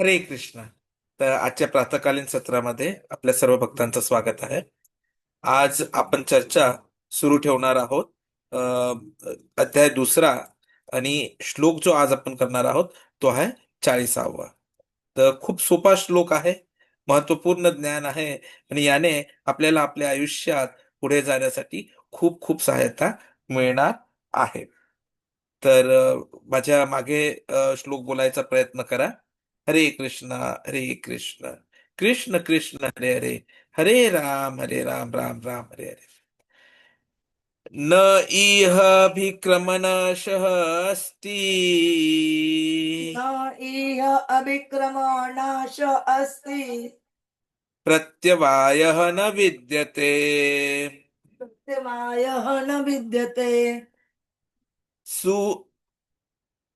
हरे कृष्ण. तर आजच्या प्रातकालीन सत्रामध्ये आपल्या सर्व भक्तांचं स्वागत आहे. आज आपण चर्चा सुरू ठेवणार आहोत. अध्याय दुसरा आणि श्लोक जो आज आपण करणार आहोत तो आहे चाळीसावा. तर खूप सोपा श्लोक आहे महत्त्वपूर्ण ज्ञान आहे आणि याने आपल्याला आपल्या आयुष्यात पुढे जाण्यासाठी खूप खूप सहायता मिळणार आहे. तर माझ्या मागे श्लोक बोलायचा प्रयत्न करा. हरे कृष्ण हरे कृष्ण कृष्ण कृष्ण हरे हरे हरे राम हरे राम राम राम हरे हरे। न इह भिक्रमणशः अस्ति न इह अभिक्रमणाश अस्ति प्रत्यवायः न विद्यते। प्रत्यवायः न विद्यते। सु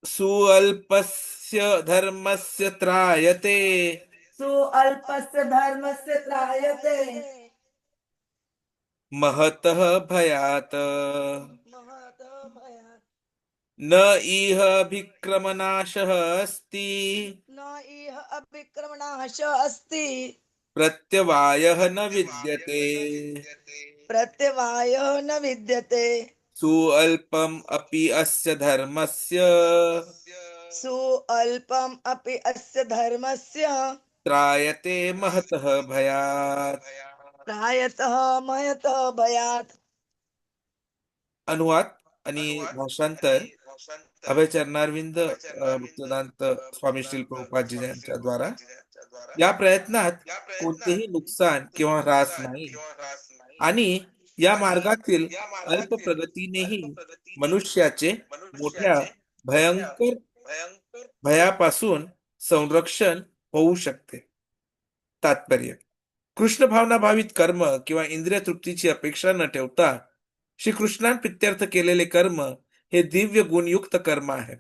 सुअल्पस्य धर्मस्य त्रायते। सुअल्पस्य धर्मस्य त्रायते। महतः भयात्। न इह भिक्रमनाशः अस्ति। न इह अभिक्रमणाश अस्ति। प्रत्यवायः न विद्यते। प्रत्यवायः न विद्यते। सुअल्पम् अपि अस्य धर्मस्य। सुअल्पम् अपि अस्य धर्मस्य। त्रायते महतः भयात्। प्रायतः मयतः भयात्। अनुवाद आणि भाषांतर अभय चरणारविंद अ, भक्तिवेदांत स्वामी श्री प्रभुपादजी यांच्या द्वारा। या प्रयत्नात कोणतेही नुकसान किंवा ह्रास नाही। आणि या मार्गातील अल्प प्रगतीनेही मनुष्याचे मोठ्या भयंकर भयापासून संरक्षण होऊ शकते. तात्पर्य कृष्ण भावना भावित कर्म किंवा इंद्रिय तृप्तीची अपेक्षा न ठेवता श्रीकृष्णान प्रित्यर्थ केलेले कर्म हे दिव्य गुणयुक्त कर्म आहे.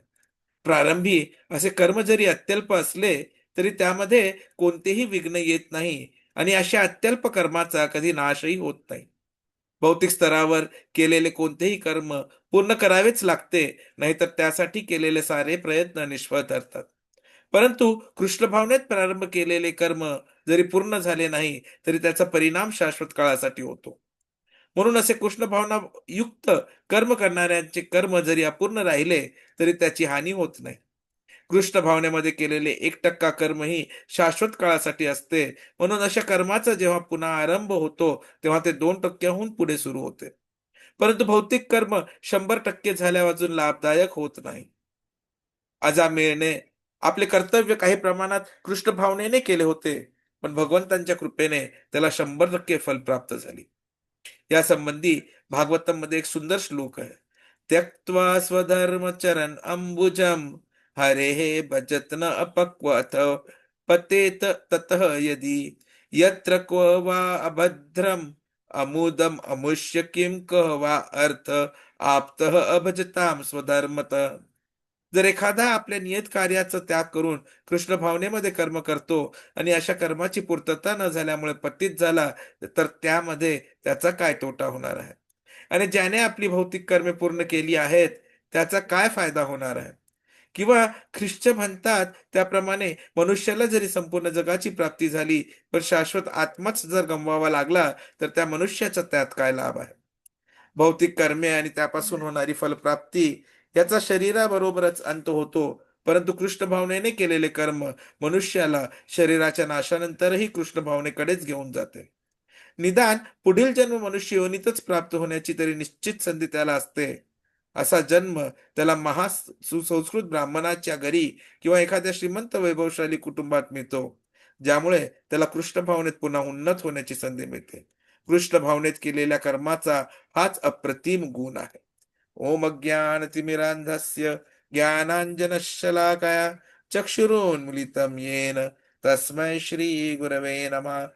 प्रारंभी असे कर्म जरी अत्यल्प असले तरी त्यामध्ये कोणतेही विघ्न येत नाही आणि अशा अत्यल्प कर्माचा कधी नाशही होत नाही. भौतिक स्तरावर केलेले कोणतेही कर्म पूर्ण करावेच लागते नाहीतर त्यासाठी केलेले सारे प्रयत्न निष्फळ ठरतात. परंतु कृष्ण भावनेत प्रारंभ केलेले कर्म जरी पूर्ण झाले नाही तरी त्याचा परिणाम शाश्वत काळासाठी होतो. म्हणून असे कृष्ण भावना युक्त कर्म करणाऱ्यांचे कर्म जरी अपूर्ण राहिले तरी त्याची हानी होत नाही. कृष्ण भावनेमध्ये केलेले एक टक्का कर्म ही शाश्वत काळासाठी असते. म्हणून अशा कर्माचा जेव्हा पुन्हा आरंभ होतो तेव्हा ते दोन टक्क्याहून पुढे सुरू होते. परंतु भौतिक कर्म शंभर टक्के झाल्या अजून लाभदायक होत नाही. अजा मिळणे आपले कर्तव्य काही प्रमाणात कृष्ण भावनेने केले होते पण भगवंतांच्या कृपेने त्याला शंभर टक्के फल प्राप्त झाली. या संबंधी भागवतममध्ये एक सुंदर श्लोक आहे. त्यक्त्वा स्वधर्मचरण अंबुजम हरे भजत न अपक्वथ पतेत ततः यदि। यत्र क्व वा अभद्रम अमुदम अमुष्य किं कह वा अर्थ आप्तः अभजताम स्वधर्मत। जर एखादा आपल्या नियत कार्याचा त्याग करून कृष्ण भावनेमध्ये कर्म करतो आणि अशा कर्माची पूर्तता न झाल्यामुळे पतित झाला तर त्यामध्ये त्याचा काय तोटा होणार आहे? आणि ज्याने आपली भौतिक कर्मे पूर्ण केली आहेत त्याचा काय फायदा होणार आहे? किंवा ख्रिश्च म्हणतात त्याप्रमाणे मनुष्याला जरी संपूर्ण जगाची प्राप्ती झाली पण शाश्वत आत्माच जर गमवावा लागला तर त्या मनुष्याचा त्यात काय लाभ आहे? भौतिक कर्मे आणि त्यापासून होणारी फलप्राप्ती याचा शरीराबरोबरच अंत होतो. परंतु कृष्ण भावनेने केलेले कर्म मनुष्याला शरीराच्या नाशानंतरही कृष्ण भावनेकडेच घेऊन जाते. निदान पुढील जन्म मनुष्य योनीतच प्राप्त होण्याची तरी निश्चित संधी त्याला असते. असा जन्म त्याला महा सुसंस्कृत ब्राह्मणाच्या घरी किंवा एखाद्या श्रीमंत वैभवशाली कुटुंबात मिळतो ज्यामुळे त्याला कृष्ण भावनेत पुन्हा उन्नत होण्याची संधी मिळते. कृष्ण भावनेत केलेल्या कर्माचा हाच अप्रतिम गुण आहे. ओम ज्ञान तिमिरांधस्य ज्ञानांजन ज्ञानाञ्जनशलाकया चक्षुरुन्मिलितं येन. तस्मै श्री गुरवे नमः.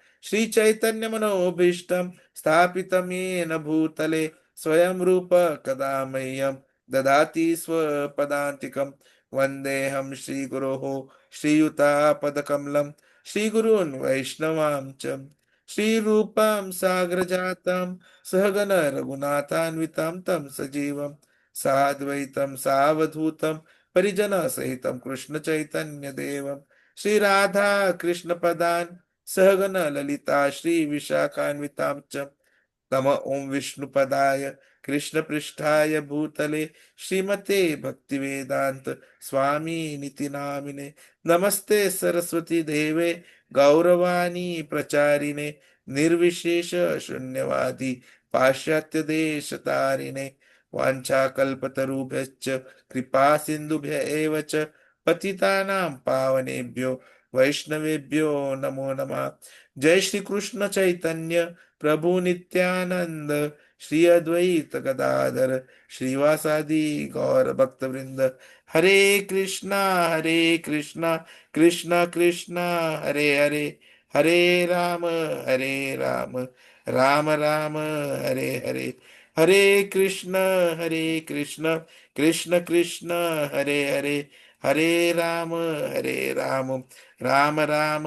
मनोभीष्टम स्थापितम येन भूतले स्वयं रूप कदा मह्यं ददाति स्वपदान्तिकं। वन्देऽहं श्रीगुरोः श्रीयुतापदकमलं। श्रीगुरून् वैष्णवां च। श्रीरूपां सागरजातं सहगण रघुनाथान्वितं तं सजीवं। साद्वैतं सावधूतं परिजनसहितं कृष्णचैतन्यदेवं। श्री राधा कृष्ण पदान ललिता श्री विशाखान्वितां च। नम ओम विष्णुपदाय कृष्णपृष्ठाय भूतले श्रीमते भक्तिवेदांत स्वामी नामिने। नमस्ते सरस्वती देवे गौरवाणी प्रचारिणे निर्विशेष शून्यवादी पाश्चात्य देश तारिणे। वाञ्छाकल्पतरुभ्यश्च कृपा सिन्धुभ्य एव च पतितानां पावनेभ्यो वैष्णवेभ्यो नमो नमः। जय श्री कृष्ण चैतन्य। प्रभु नित्यानंद श्री अद्वैत गदाधर श्रीवासादी गौर भक्तवृंद। हरे कृष्णा हरे कृष्णा कृष्ण कृष्णा हरे हरे हरे राम हरे राम राम राम हरे हरे हरे कृष्ण हरे कृष्ण कृष्ण कृष्ण हरे हरे हरे राम हरे राम राम राम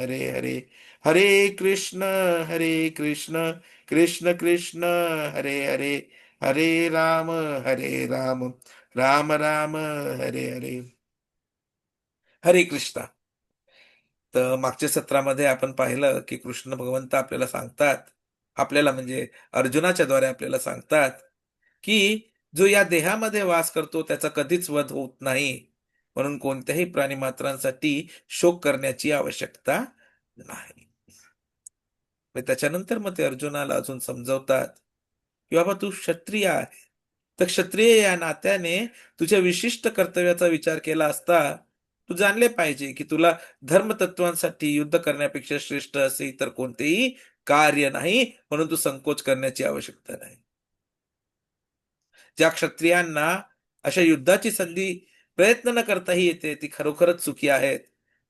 हरे हरे। हरे कृष्ण हरे कृष्ण कृष्ण कृष्ण हरे हरे हरे राम हरे राम राम राम हरे हरे. हरे कृष्णा. तर मागच्या सत्रामध्ये आपण पाहिलं की कृष्ण भगवंत आपल्याला सांगतात आपल्याला म्हणजे अर्जुनाच्या द्वारे आपल्याला सांगतात की जो या देहामध्ये वास करतो त्याचा कधीच वध होत नाही म्हणून कोणत्याही प्राणी मात्रांसाठी शोक करण्याची आवश्यकता नाही. त्याच्यानंतर मग ते अर्जुनाला अजून समजवतात की बाबा तू क्षत्रिय आहे. तर क्षत्रिय या नात्याने तुझ्या विशिष्ट कर्तव्याचा विचार केला असता तू जाणले पाहिजे की तुला धर्मतत्वांसाठी युद्ध करण्यापेक्षा श्रेष्ठ असे इतर कोणतेही कार्य नाही म्हणून तू संकोच करण्याची आवश्यकता नाही. ज्या क्षत्रियांना अशा युद्धाची संधी प्रयत्न न करताही येते ती खरोखरच चुकी आहेत.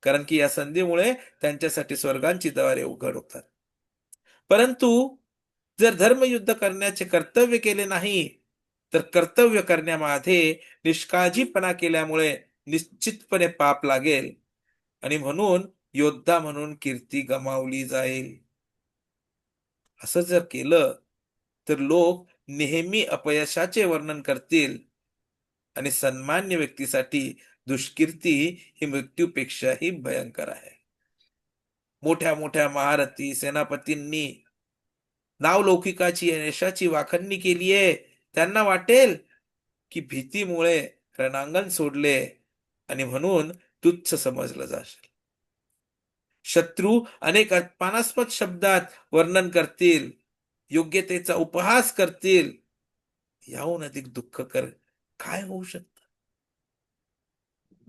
कारण की या संधीमुळे त्यांच्यासाठी स्वर्गांची द्वारे उघड होतात. परंतु जर धर्मयुद्ध करण्याचे कर्तव्य केले नाही तर कर्तव्य करण्यामध्ये निष्काळजीपणा केल्यामुळे निश्चितपणे पाप लागेल. आणि म्हणून योद्धा म्हणून कीर्ती गमावली जाईल. असं जर केलं तर लोक नेहमी अपयशाचे वर्णन करतील आणि सन्मान्य व्यक्तीसाठी दुष्कीर्ती ही मृत्यूपेक्षाही भयंकर आहे. मोठ्या मोठ्या महारथी सेनापतींनी नावलौकिकाची यशाची वाखणणी केली आहे. त्यांना वाटेल की भीतीमुळे रणांगण सोडले आणि म्हणून तुच्छ समजलं जाशील. शत्रू अनेक अपमानास्पद शब्दात वर्णन करतील योग्यतेचा उपहास करतील. याहून अधिक दुःख कर काय होऊ शकत?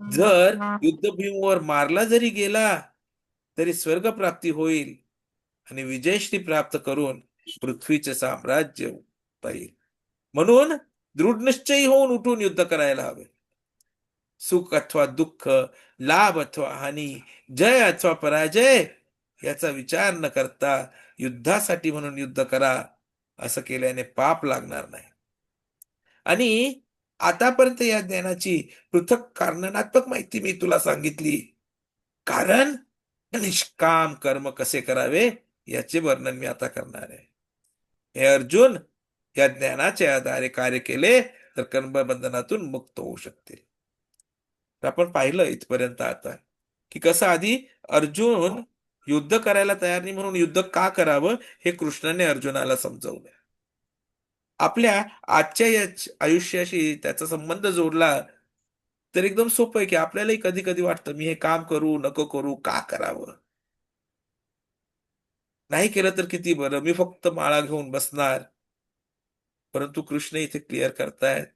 जर युद्धभीमवर मारला जरी गेला तरी स्वर्ग प्राप्ती होईल आणि विजयश्री प्राप्त करून पृथ्वीचे साम्राज्य पाहिल म्हणून दृढ निश्चयी होऊन उठून युद्ध करायला हवे. सुख अथवा दुःख लाभ अथवा हानी जय अथवा पराजय याचा विचार न करता युद्धासाठी म्हणून युद्ध करा असं केल्याने पाप लागणार नाही. आणि आतापर्यंत या ज्ञानाची पृथक कारणात्मक माहिती मी तुला सांगितली. कारण निष्काम कर्म कसे करावे याचे वर्णन मी आता करणार आहे. हे अर्जुन या ज्ञानाच्या आधारे कार्य केले तर कर्मबंधनातून मुक्त होऊ शकतील तर आपण पाहिलं इथपर्यंत आता की कसं आधी अर्जुन युद्ध करायला तयार नाही म्हणून युद्ध का करावं हे कृष्णाने अर्जुनाला समजवलं. आपल्या आजच्या या आयुष्याशी त्याचा संबंध जोडला तर एकदम सोपं आहे की आपल्यालाही कधी कधी वाटतं मी हे काम करू नको करू का करावं? नाही केलं तर किती बरं? मी फक्त माळा घेऊन बसणार. परंतु कृष्ण इथे क्लिअर करतायत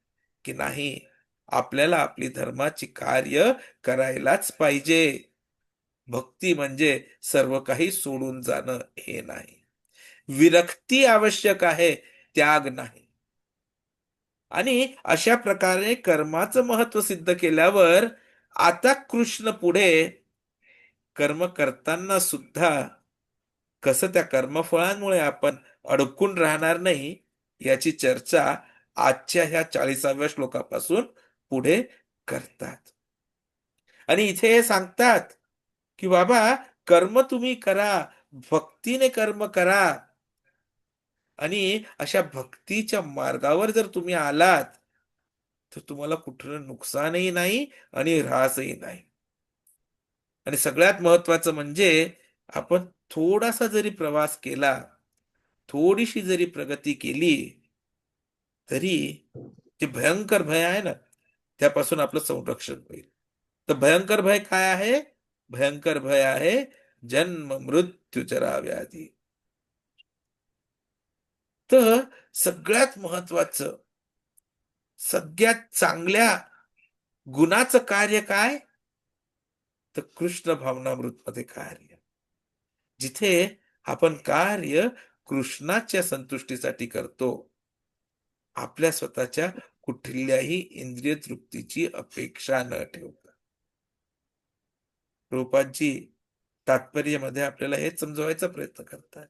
की नाही आपल्याला आपली धर्माची कार्य करायलाच पाहिजे. भक्ती म्हणजे सर्व काही सोडून जाणं हे नाही. विरक्ती आवश्यक आहे त्याग नाही. आणि अशा प्रकारे कर्माचं महत्त्व सिद्ध केल्यावर आता कृष्ण पुढे कर्म करताना सुद्धा कसं त्या कर्मफळांमुळे आपण अडकून राहणार नाही याची चर्चा आजच्या ह्या चाळीसाव्या श्लोकापासून पुढे करतात. आणि इथे हे सांगतात की बाबा कर्म तुम्ही करा भक्तीने कर्म करा. आणि अशा भक्तीच्या मार्गावर जर तुम्ही आलात तर तुम्हाला कुठलं नुकसानही नाही आणि ऱ्हासही नाही. आणि सगळ्यात महत्वाचं म्हणजे आपण थोडासा जरी प्रवास केला थोडीशी जरी प्रगती केली तरी जे भयंकर भय आहे ना त्यापासून आपलं संरक्षण होईल. तर भयंकर भय काय आहे? भयंकर भय आहे जन्म मृत्यू जरा व्याधी तर सगळ्यात महत्वाचं सगळ्यात चांगल्या गुणाचं कार्य काय? तर कृष्ण भावनामृत मध्ये कार्य. जिथे आपण कार्य कृष्णाच्या संतुष्टीसाठी करतो आपल्या स्वतःच्या कुठल्याही इंद्रिय तृप्तीची अपेक्षा न ठेवता. रूपाजी तात्पर्यामध्ये आपल्याला हेच समजवायचा प्रयत्न करतात.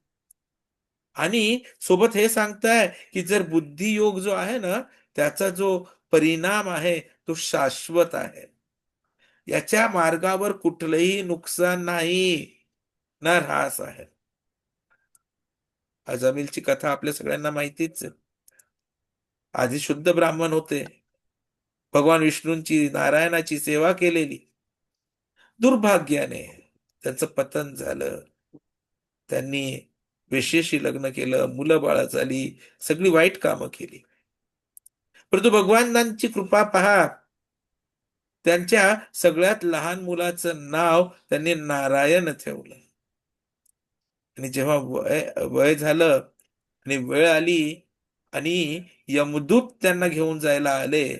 आणि सोबत हे सांगताय की जर बुद्धी योग जो आहे ना त्याचा जो परिणाम आहे तो शाश्वत आहे. याच्या मार्गावर कुठलंही नुकसान नाही ना ऱ्हास आहे. अजामिलची कथा आपल्या सगळ्यांना माहितीच आधी शुद्ध ब्राह्मण होते. भगवान विष्णूंची नारायणाची सेवा केलेली. दुर्भाग्याने त्यांचं पतन झालं. त्यांनी वेश्येशी लग्न केलं मुलं बाळ झाली सगळी वाईट कामं केली. परंतु भगवानांची कृपा पहा. त्यांच्या सगळ्यात लहान मुलाचं नाव त्यांनी नारायण ठेवलं. आणि जेव्हा वय वय झालं आणि वेळ आली आणि यमदूत त्यांना घेऊन जायला आले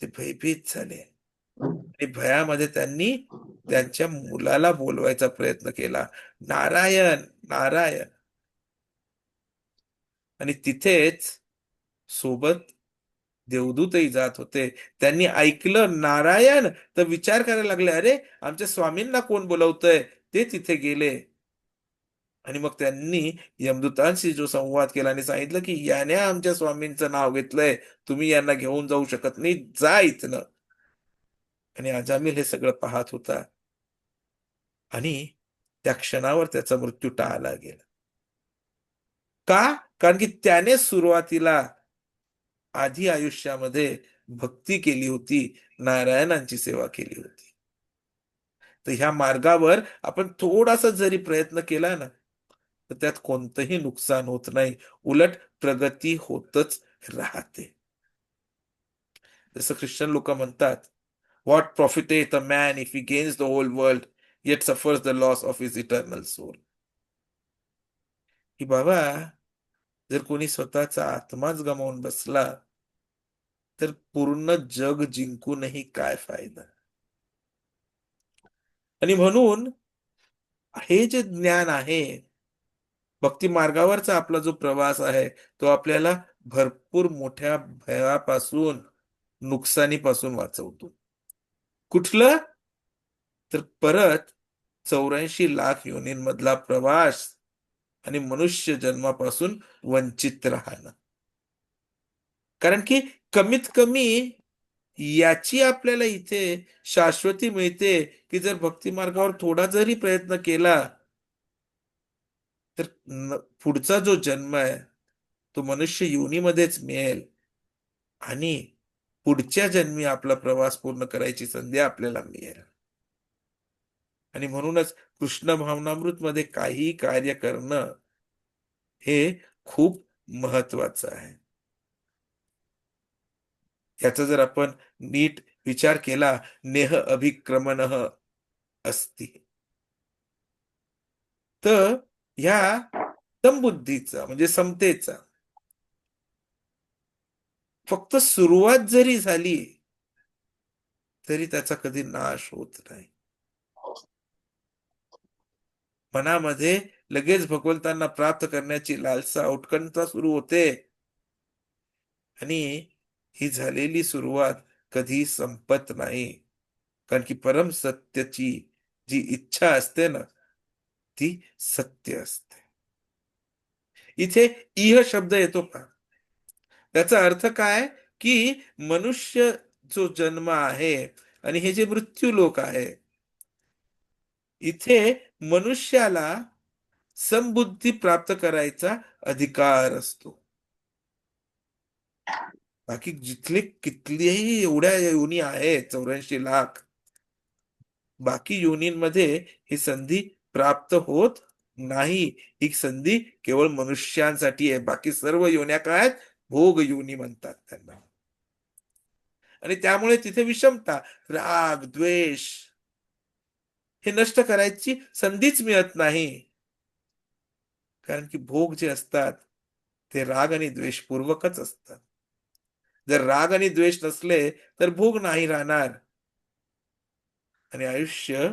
ते भयभीत झाले. आणि भयामध्ये त्यांनी त्यांच्या मुलाला बोलवायचा प्रयत्न केला. नारायण नारायण. आणि तिथेच सोबत देवदूतही जात होते. त्यांनी ऐकलं नारायण! तर विचार करायला लागले अरे आमच्या स्वामींना कोण बोलवतंय? ते तिथे गेले. आणि मग त्यांनी यमदूतांशी जो संवाद केला आणि सांगितलं की याने आमच्या स्वामींचं नाव घेतलंय. तुम्ही यांना घेऊन जाऊ शकत नाही. जा इथनं. आणि अजामिल हे सगळं पाहत होता. आणि त्या क्षणावर त्याचा मृत्यू टाळला गेला. का? कारण की त्याने सुरुवातीला आधी आयुष्यामध्ये भक्ती केली होती नारायणांची सेवा केली होती. तर ह्या मार्गावर आपण थोडासा जरी प्रयत्न केला ना तर त्यात कोणतंही नुकसान होत नाही. उलट प्रगती होतच राहते. जसं ख्रिश्चन लोक म्हणतात What profit a man man if gains the the whole world yet suffers the loss of eternal eternal soul की बाबा जर कोणी स्वतःचा आत्माच गमावून बसला तर पूर्ण जग जिंकूनही काय फायदा? आणि म्हणून हे जे ज्ञान आहे भक्ती मार्गावरचा आपला जो प्रवास आहे तो आपल्याला भरपूर मोठ्या भयापासून नुकसानीपासून वाचवतो. कुठलं? तर परत चौऱ्याऐंशी लाख योनींमधला प्रवास आणि मनुष्य जन्मापासून वंचित राहणं. कारण की कमीत कमी याची आपल्याला इथे शाश्वती मिळते की जर भक्ती मार्गावर थोडा जरी प्रयत्न केला तर पुढचा जो जन्म आहे तो मनुष्य योनीमध्येच मिळेल. आणि पुढच्या जन्मी आपला प्रवास पूर्ण करायची संधी आपल्याला मिळेल. आणि म्हणूनच कृष्ण भावनामृत मध्ये काही कार्य करणं हे खूप महत्वाचं आहे. याचा जर आपण नीट विचार केला नेह अभिक्रमण असती. तर ह्या समबुद्धीचा म्हणजे समतेचा फक्त सुरुवात जरी झाली तरी त्याचा कधी नाश होत नाही. मनामध्ये लगेच भगवंतांना प्राप्त करण्याची लालसा उत्कंठा सुरू होते. आणि ही झालेली सुरुवात कधी संपत नाही. कारण की परम सत्यची जी इच्छा असते ना ती सत्य असते. इथे इह शब्द येतो का? त्याचा अर्थ काय? की मनुष्य जो जन्म आहे आणि हे जे मृत्यू लोक आहे इथे मनुष्याला समबुद्धी प्राप्त करायचा अधिकार असतो. बाकी जिथले कितलेही एवढ्या योनी आहेत चौऱ्याऐंशी लाख बाकी योनींमध्ये ही संधी प्राप्त होत नाही. ही संधी केवळ मनुष्यांसाठी आहे. बाकी सर्व योन्या काय आहेत? भोग योनी म्हणतात त्यांना. आणि त्यामुळे तिथे विषमता राग द्वेष हे नष्ट करायची संधीच मिळत नाही. कारण की भोग जे असतात ते राग आणि द्वेषपूर्वकच असतात. जर राग आणि द्वेष नसले तर भोग नाही राहणार. आणि आयुष्य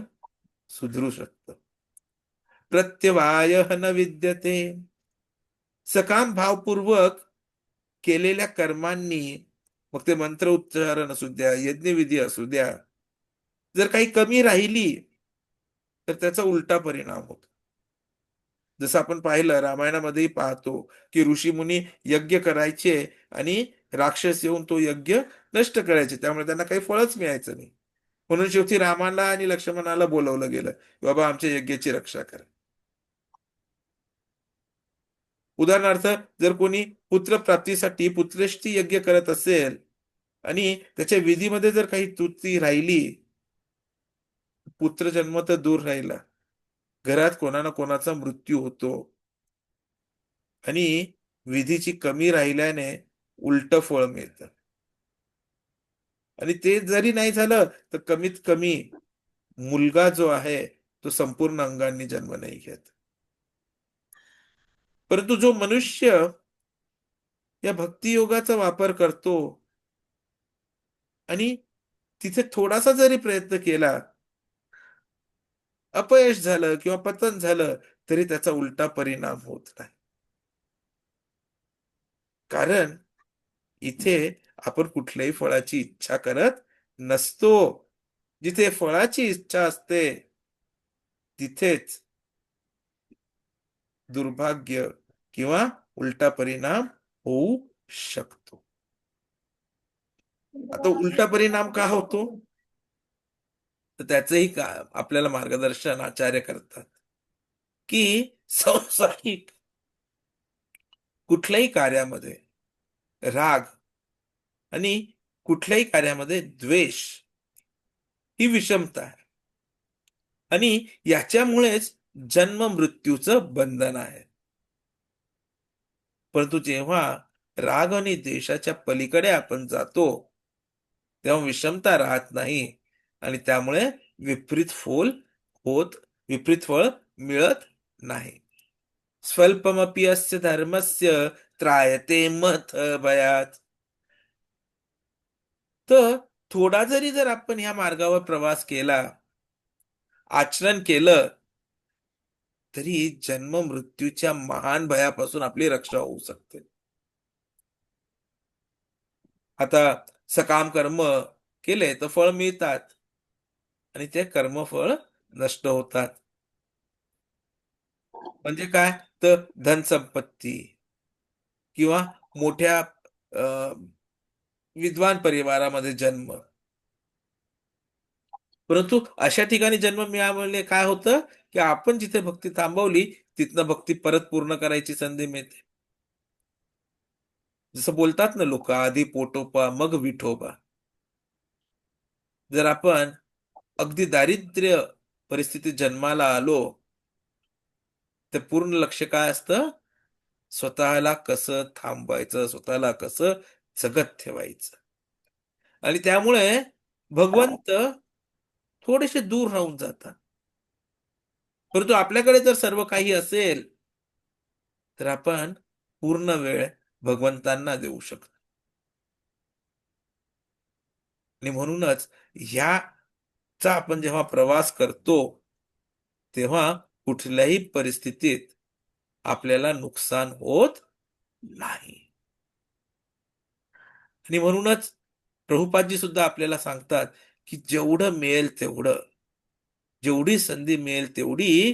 सुधरू शकत. प्रत्यवाय न विद्यते. सकाम भावपूर्वक केलेल्या कर्मांनी मग ते मंत्र उच्चारण असू द्या यज्ञविधी असू द्या जर काही कमी राहिली तर त्याचा उलटा परिणाम होतो. जसं आपण पाहिलं रामायणामध्येही पाहतो की ऋषीमुनी यज्ञ करायचे आणि राक्षस येऊन तो यज्ञ नष्ट करायचे. त्यामुळे त्यांना काही फळच मिळायचं नाही. म्हणून शेवटी रामाला आणि लक्ष्मणाला बोलवलं गेलं बाबा आमच्या यज्ञाची रक्षा करा. उदाहरणार्थ जर कोणी पुत्र प्राप्तीसाठी यज्ञ करत असेल आणि त्याच्या विधीमध्ये जर काही तुती राहिली पुत्र जन्म तर दूर राहिला. घरात कोणा ना कोणाचा मृत्यू होतो. आणि विधीची कमी राहिल्याने उलट फळ मिळतं. आणि ते जरी नाही झालं तर कमीत कमी मुलगा जो आहे तो संपूर्ण अंगांनी जन्म नाही घेत. परंतु जो मनुष्य या भक्तियोगाचा वापर करतो आणि तिथे थोडासा जरी प्रयत्न केला अपयश झालं किंवा पतन झालं तरी त्याचा उलटा परिणाम होत नाही. कारण इथे आपण कुठल्याही फळाची इच्छा करत नसतो. जिथे फळाची इच्छा असते तिथेच दुर्भाग्य किंवा उलटा परिणाम होऊ शकतो. आता उलटा परिणाम का होतो? तर त्याचही का आपल्याला मार्गदर्शन आचार्य करतात. की संसारिक कुठल्याही कार्यामध्ये राग आणि कुठल्याही कार्यामध्ये द्वेष ही विषमता आहे. आणि याच्यामुळेच जन्म मृत्यूचं बंधन आहे. परंतु जेव्हा राग आणि द्वेषाच्या पलीकडे आपण जातो तेव्हा विषमता राहत नाही आणि त्यामुळे विपरीत फोल होत विपरीत फळ मिळत नाही. स्वल्पमपि अस्य धर्मस्य त्रायते मथ भयात. तर थोडा जरी जर आपण ह्या मार्गावर प्रवास केला आचरण केलं तरी जन्म मृत्यूच्या महान भयापासून आपली रक्षा होऊ शकते. आता सकाम कर्म केले तर फळ मिळतात आणि ते कर्मफळ नष्ट होतात. म्हणजे काय? तर धनसंपत्ती किंवा मोठ्या अं, विद्वान परिवारामध्ये जन्म. परंतु अशा ठिकाणी जन्म मिळाल्यामुळे काय होतं? की आपण जिथे भक्ती थांबवली तिथनं भक्ती परत पूर्ण करायची संधी मिळते. जसं बोलतात ना लोक आधी पोटोपा मग विठोबा. जर आपण अगदी दारिद्र्य परिस्थितीत जन्माला आलो तर पूर्ण लक्ष काय असतं? स्वतःला कसं थांबवायचं? स्वतःला कसं जगत ठेवायचं? आणि त्यामुळे भगवंत थोडेसे दूर राहून जातात. परंतु आपल्याकडे जर सर्व काही असेल तर आपण पूर्ण वेळ भगवंतांना देऊ शकतो. आणि म्हणूनच ह्याचा आपण जेव्हा प्रवास करतो तेव्हा कुठल्याही परिस्थितीत आपल्याला नुकसान होत नाही. आणि म्हणूनच प्रभुपादजी सुद्धा आपल्याला सांगतात की जेवढं मिळेल तेवढं जेवढी संधी मिळेल तेवढी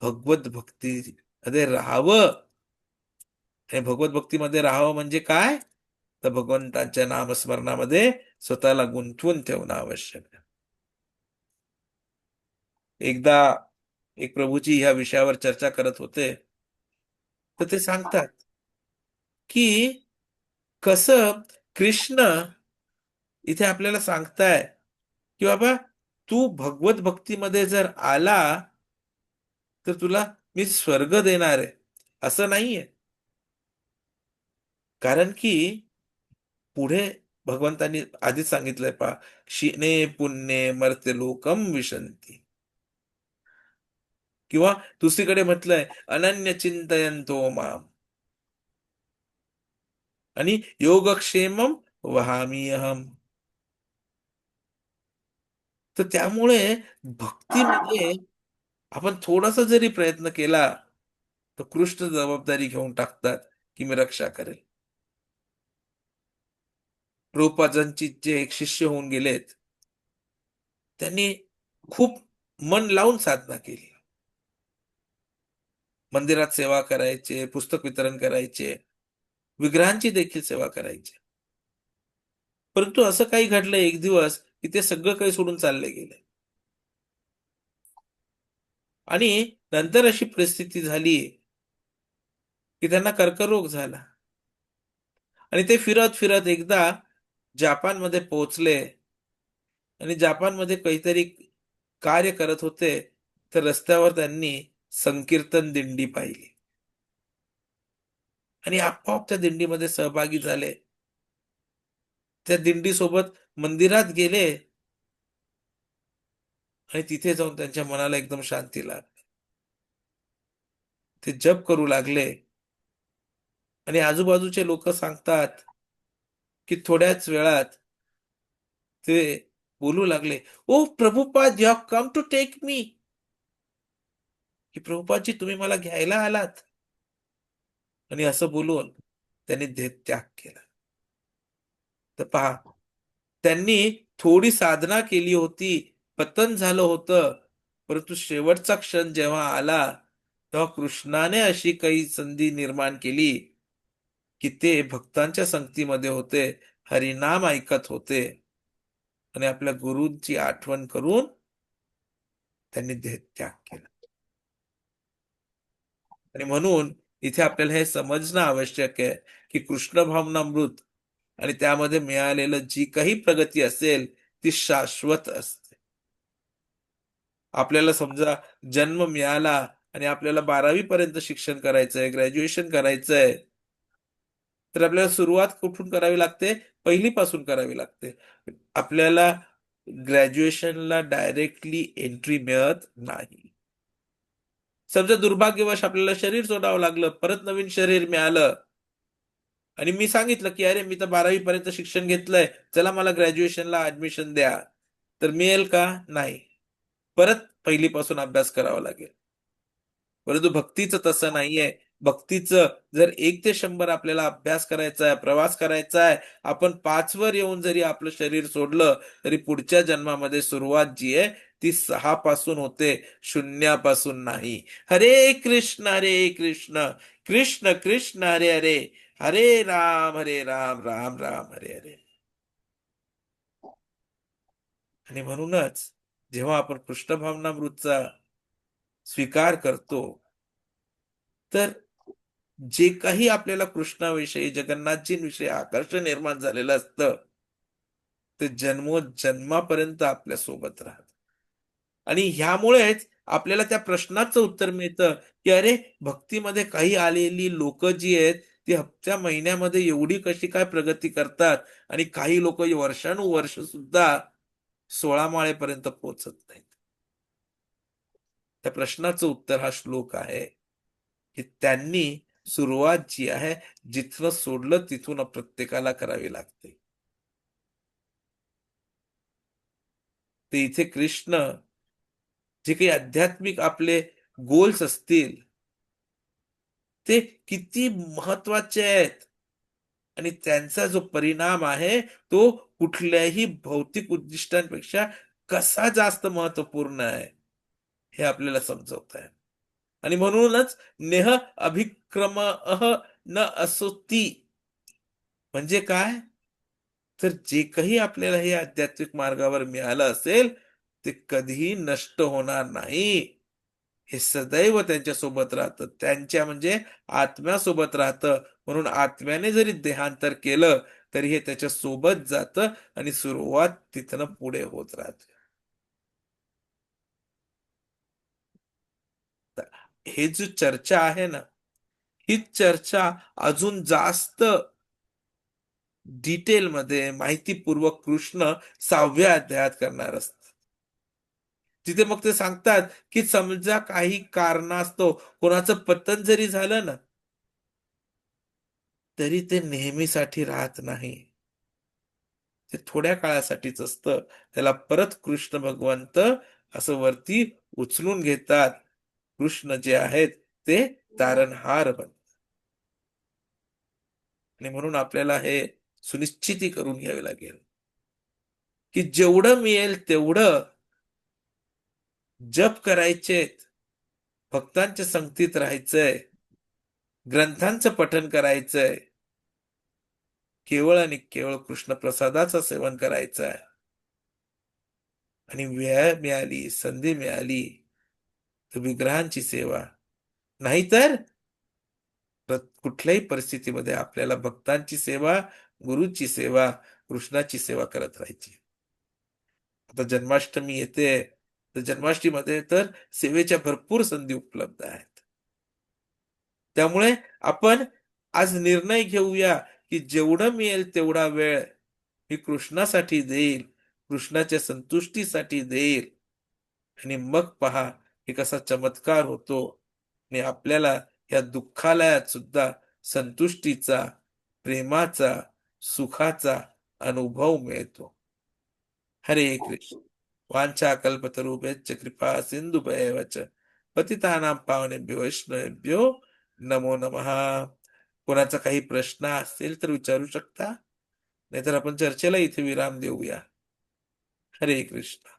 भगवत भक्ती मध्ये राहावं. आणि भगवत भक्तीमध्ये राहावं म्हणजे काय? तर भगवंतांच्या नामस्मरणामध्ये स्वतःला गुंतवून ठेवणं आवश्यक आहे. एकदा एक प्रभूजी ह्या विषयावर चर्चा करत होते. तर ते सांगतात की कसं कृष्ण इथे आपल्याला सांगताय की बाबा तू भगवत भक्तीमध्ये जर आला तर तुला मी स्वर्ग देणार आहे. असं नाहीये. कारण की पुढे भगवंतांनी आधीच सांगितलंय पा क्षीणे पुण्ये मर्ते लोकम विशंती किंवा दुसरीकडे म्हटलंय अनन्य चिंतयंतो माम. आणि योगक्षेमम वहामी अहम. तर त्यामुळे भक्तीमध्ये आपण थोडासा जरी प्रयत्न केला तर कृष्ण जबाबदारी घेऊन टाकतात की मी रक्षा करेल. रूपाजांची जे एक शिष्य होऊन गेलेत त्यांनी खूप मन लावून साधना केली. मंदिरात सेवा करायचे पुस्तक वितरण करायचे विग्रहांची देखील सेवा करायचे. परंतु असं काही घडलं एक दिवस की ते सगळं काही सोडून चालले गेले. आणि नंतर अशी परिस्थिती झाली की त्यांना कर्करोग झाला. आणि ते फिरत फिरत एकदा जपानमध्ये पोहोचले. आणि जपानमध्ये काहीतरी कार्य करत होते तर रस्त्यावर त्यांनी संकीर्तन दिंडी पाहिली. आणि आपोआप त्या दिंडीमध्ये सहभागी झाले. त्या दिंडीसोबत मंदिरात गेले आणि तिथे जाऊन त्यांच्या मनाला एकदम शांती लागली. ते जप करू लागले. आणि आजूबाजूचे लोक सांगतात की थोड्याच वेळात ते बोलू लागले ओ Prabhupada you come to take me की प्रभुपादजी तुम्ही मला घ्यायला आलात. आणि असं बोलून त्यांनी देह त्याग केला. तर पहा त्यांनी थोडी साधना केली होती. पतन झालं होतं. परंतु शेवटचा क्षण जेव्हा आला तेव्हा कृष्णाने अशी काही संधी निर्माण केली की ते भक्तांच्या संगतीमध्ये होते हरिनाम ऐकत होते. आणि आपल्या गुरुंची आठवण करून त्यांनी देह त्याग केला. आणि म्हणून इथे आपल्याला हे समजणं आवश्यक आहे की कृष्ण भावनामृत आणि त्यामध्ये मिळालेलं जी काही प्रगती असेल ती शाश्वत असते. आपल्याला समजा जन्म मिळाला आणि आपल्याला बारावी पर्यंत शिक्षण करायचंय ग्रॅज्युएशन करायचंय तर आपल्याला सुरुवात कुठून करावी लागते? पहिलीपासून करावी लागते. आपल्याला ग्रॅज्युएशनला डायरेक्टली एंट्री मिळत नाही. समजा दुर्भाग्यवश आपल्याला शरीर सोडावं लागलं परत नवीन शरीर मिळालं आणि मी सांगितलं की अरे मी तर बारावी पर्यंत शिक्षण घेतलंय. चला मला ग्रॅज्युएशनला ऍडमिशन द्या. तर मिळेल का? नाही. परत पहिलीपासून अभ्यास करावा लागेल. परंतु भक्तीचं तसं नाहीये. भक्तीचं जर एक ते शंभर आपल्याला अभ्यास करायचा आहे प्रवास करायचा आहे आपण पाचवर येऊन जरी आपलं शरीर सोडलं तरी पुढच्या जन्मामध्ये सुरुवात जी आहे ती सहा पासून होते शून्यापासून नाही. हरे कृष्ण हरे कृष्ण. कृष्ण कृष्ण हरे हरे. हरे राम हरे राम राम राम हरे हरे. आणि म्हणूनच जेव्हा आपण पृष्ठभावनामृतचा स्वीकार करतो तर जे काही आपल्याला कृष्णाविषयी जगन्नाथजींविषयी आकर्षण निर्माण झालेलं असतं ते जन्मोजन्मापर्यंत आपल्यासोबत राहत. आणि ह्यामुळेच आपल्याला त्या प्रश्नाचं उत्तर मिळतं की अरे भक्तीमध्ये काही आलेली लोक जी आहेत ती हप्त्या महिन्यामध्ये एवढी कशी काय प्रगती करतात? आणि काही लोक वर्षानुवर्ष सुद्धा सोळा माळेपर्यंत पोहोचत नाहीत. त्या प्रश्नाचं उत्तर हा श्लोक आहे की त्यांनी सुरुवात जी आहे जिथनं सोडलं तिथून प्रत्येकाला करावी लागते. ते इथे कृष्ण जे काही आध्यात्मिक आपले गोल्स असतील ते किती महत्त्वाचे आहेत. आणि त्यांचा जो परिणाम आहे तो कुठल्याही भौतिक उद्दिष्टांपेक्षा कसा जास्त महत्त्वपूर्ण आहे हे आपल्याला समजवत आहे आणि म्हणूनच नेह अभिक्रम न असोती. म्हणजे काय? तर जे काही आपल्याला हे आध्यात्मिक मार्गावर मिळालं असेल ते कधीही नष्ट होणार नाही. हे सदैव त्यांच्यासोबत राहतं. त्यांच्या म्हणजे आत्म्यासोबत राहतं. म्हणून आत्म्याने जरी देहांतर केलं तरी हे त्याच्या सोबत जातं आणि सुरुवात तिथनं पुढे होत राहते. हे जो चर्चा आहे ना ही चर्चा अजून जास्त डिटेलमध्ये माहितीपूर्वक कृष्ण सहाव्या अध्यायात करणार असत तिथे मग ते सांगतात की समजा काही कारणास्तव कोणाचं पतन जरी झालं ना तरी ते नेहमीसाठी राहत नाही. ते थोड्या काळासाठीच असतं. त्याला परत कृष्ण भगवंत असं वरती उचलून घेतात. कृष्ण जे आहेत ते तारणहार बनतात. आणि म्हणून आपल्याला हे सुनिश्चिती करून घ्यावी लागेल की जेवढं मिळेल तेवढं जप करायचेत भक्तांच्या संगतीत राहायचंय ग्रंथांचं पठन करायचंय केवळ आणि केवळ कृष्ण प्रसादाचं सेवन करायचं आहे आणि वेळ मिळाली संधी मिळाली तर विग्रहांची सेवा. नाहीतर कुठल्याही परिस्थितीमध्ये आपल्याला भक्तांची सेवा गुरुची सेवा कृष्णाची सेवा करत राहायची. आता जन्माष्टमी येते तर जन्माष्टमीमध्ये तर सेवेच्या भरपूर संधी उपलब्ध आहेत. त्यामुळे आपण आज निर्णय घेऊया की जेवढं मिळेल तेवढा वेळ मी कृष्णासाठी देईल कृष्णाच्या संतुष्टीसाठी देईल. आणि मग पहा हे कसा चमत्कार होतो आणि आपल्याला या दुःखालयात सुद्धा संतुष्टीचा प्रेमाचा सुखाचा अनुभव मिळतो. हरे कृष्ण. वांछा कल्पतरुभ्यश्च कृपा सिंधुभयेव च पतितानां पावनेभ्यो वैष्णवेभ्यो नमो नमः। कोणाचा काही प्रश्न असेल तर विचारू शकता नाहीतर आपण चर्चेला इथे विराम देऊया. हरे कृष्ण.